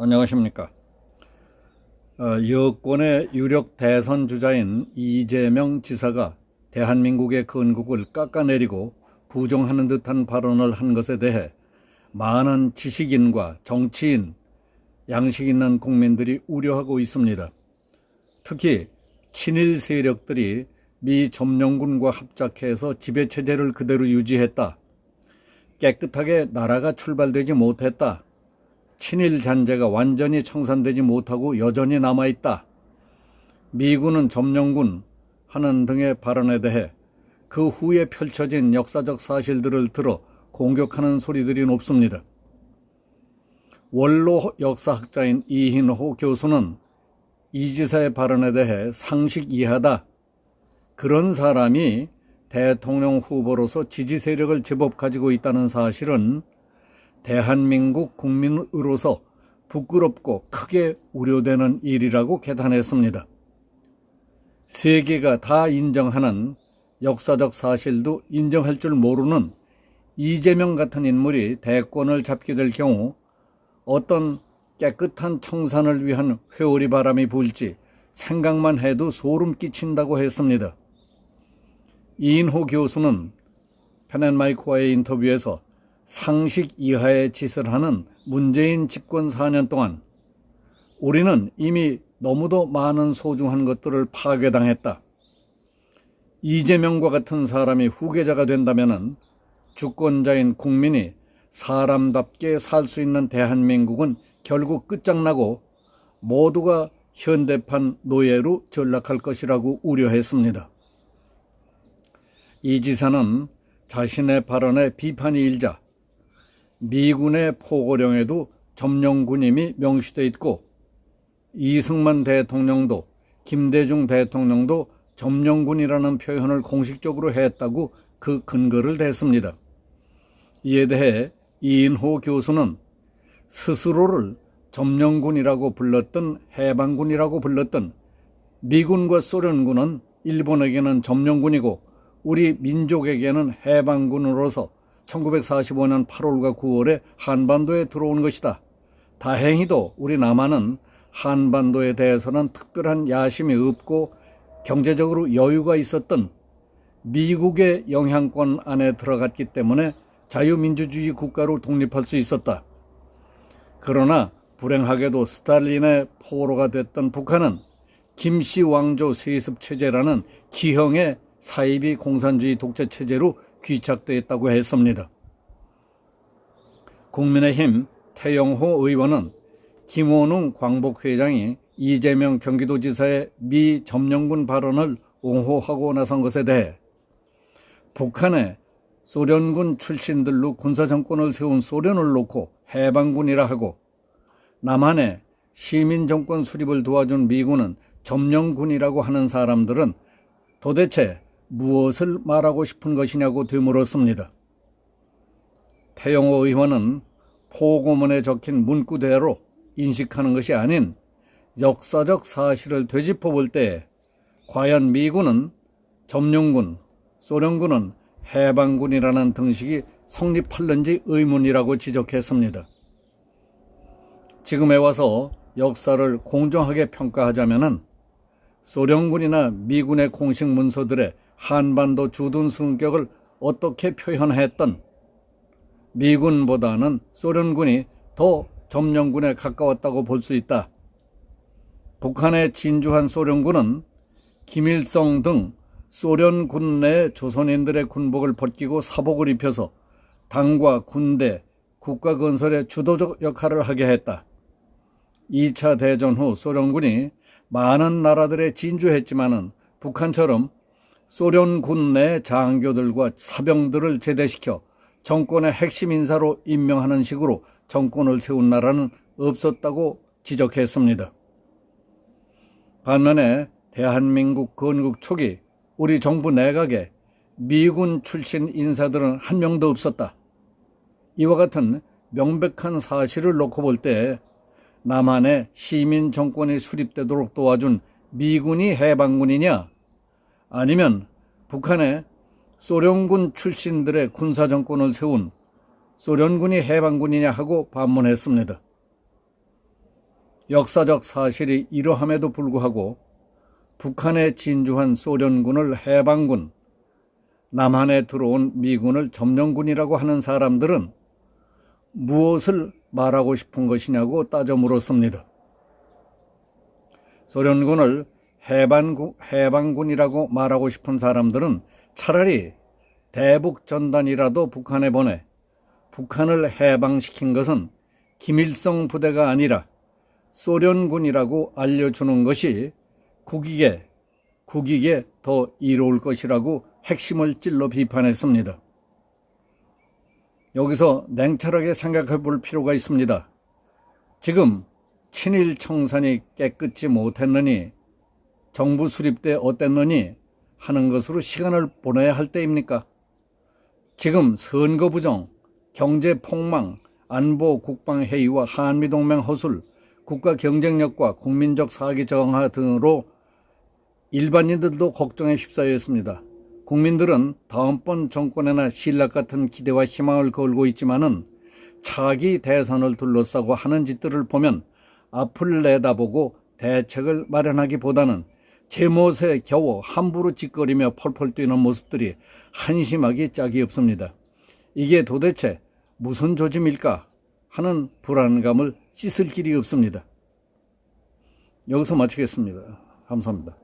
안녕하십니까. 어, 여권의 유력 대선 주자인 이재명 지사가 대한민국의 건국을 깎아내리고 부정하는 듯한 발언을 한 것에 대해 많은 지식인과 정치인, 양식 있는 국민들이 우려하고 있습니다. 특히 친일 세력들이 미 점령군과 합작해서 지배체제를 그대로 유지했다. 깨끗하게 나라가 출발되지 못했다. 친일 잔재가 완전히 청산되지 못하고 여전히 남아있다. 미군은 점령군 하는 등의 발언에 대해 그 후에 펼쳐진 역사적 사실들을 들어 공격하는 소리들이 높습니다. 원로 역사학자인 이hin호 교수는 이 지사의 발언에 대해 상식 이하다. 그런 사람이 대통령 후보로서 지지 세력을 제법 가지고 있다는 사실은 대한민국 국민으로서 부끄럽고 크게 우려되는 일이라고 개탄했습니다. 세계가 다 인정하는 역사적 사실도 인정할 줄 모르는 이재명 같은 인물이 대권을 잡게 될 경우 어떤 깨끗한 청산을 위한 회오리 바람이 불지 생각만 해도 소름 끼친다고 했습니다. 이인호 교수는 펜앤마이크와의 인터뷰에서 상식 이하의 짓을 하는 문재인 집권 4년 동안 우리는 이미 너무도 많은 소중한 것들을 파괴당했다. 이재명과 같은 사람이 후계자가 된다면 주권자인 국민이 사람답게 살 수 있는 대한민국은 결국 끝장나고 모두가 현대판 노예로 전락할 것이라고 우려했습니다. 이 지사는 자신의 발언에 비판이 일자 미군의 포고령에도 점령군임이 명시돼 있고 이승만 대통령도 김대중 대통령도 점령군이라는 표현을 공식적으로 했다고 그 근거를 댔습니다. 이에 대해 이인호 교수는 스스로를 점령군이라고 불렀던 해방군이라고 불렀던 미군과 소련군은 일본에게는 점령군이고 우리 민족에게는 해방군으로서 1945년 8월과 9월에 한반도에 들어온 것이다. 다행히도 우리 남한은 한반도에 대해서는 특별한 야심이 없고 경제적으로 여유가 있었던 미국의 영향권 안에 들어갔기 때문에 자유민주주의 국가로 독립할 수 있었다. 그러나 불행하게도 스탈린의 포로가 됐던 북한은 김씨 왕조 세습 체제라는 기형의 사이비 공산주의 독재 체제로 귀착되었다고 했습니다. 국민의힘 태영호 의원은 김원웅 광복회장이 이재명 경기도지사의 미 점령군 발언을 옹호하고 나선 것에 대해 북한의 소련군 출신들로 군사정권을 세운 소련을 놓고 해방군이라 하고 남한의 시민정권 수립을 도와준 미군은 점령군이라고 하는 사람들은 도대체 무엇을 말하고 싶은 것이냐고 되물었습니다. 태영호 의원은 포고문에 적힌 문구대로 인식하는 것이 아닌 역사적 사실을 되짚어 볼 때 과연 미군은 점령군, 소련군은 해방군이라는 등식이 성립할는지 의문이라고 지적했습니다. 지금에 와서 역사를 공정하게 평가하자면 소련군이나 미군의 공식 문서들의 한반도 주둔 승격을 어떻게 표현했던 미군보다는 소련군이 더 점령군에 가까웠다고 볼 수 있다. 북한의 진주한 소련군은 김일성 등 소련군 내 조선인들의 군복을 벗기고 사복을 입혀서 당과 군대, 국가 건설에 주도적 역할을 하게 했다. 2차 대전 후 소련군이 많은 나라들에 진주했지만은 북한처럼 소련군 내 장교들과 사병들을 제대시켜 정권의 핵심 인사로 임명하는 식으로 정권을 세운 나라는 없었다고 지적했습니다. 반면에 대한민국 건국 초기 우리 정부 내각에 미군 출신 인사들은 한 명도 없었다. 이와 같은 명백한 사실을 놓고 볼 때 남한의 시민 정권이 수립되도록 도와준 미군이 해방군이냐 아니면 북한의 소련군 출신들의 군사정권을 세운 소련군이 해방군이냐 하고 반문했습니다. 역사적 사실이 이러함에도 불구하고 북한에 진주한 소련군을 해방군, 남한에 들어온 미군을 점령군이라고 하는 사람들은 무엇을 말하고 싶은 것이냐고 따져 물었습니다. 소련군을 해방군, 해방군이라고 말하고 싶은 사람들은 차라리 대북 전단이라도 북한에 보내 북한을 해방시킨 것은 김일성 부대가 아니라 소련군이라고 알려주는 것이 국익에, 국익에 더 이로울 것이라고 핵심을 찔러 비판했습니다. 여기서 냉철하게 생각해 볼 필요가 있습니다. 지금 친일 청산이 깨끗이 못했느니 정부 수립 때 어땠느니 하는 것으로 시간을 보내야 할 때입니까? 지금 선거 부정, 경제 폭망, 안보 국방 회의와 한미 동맹 허술, 국가 경쟁력과 국민적 사기 저항화 등으로 일반인들도 걱정에 휩싸여 있습니다. 국민들은 다음번 정권에나 신락 같은 기대와 희망을 걸고 있지만은 차기 대선을 둘러싸고 하는 짓들을 보면 앞을 내다보고 대책을 마련하기보다는 제못에 겨워 함부로 짓거리며 펄펄 뛰는 모습들이 한심하기 짝이 없습니다. 이게 도대체 무슨 조짐일까 하는 불안감을 씻을 길이 없습니다. 여기서 마치겠습니다. 감사합니다.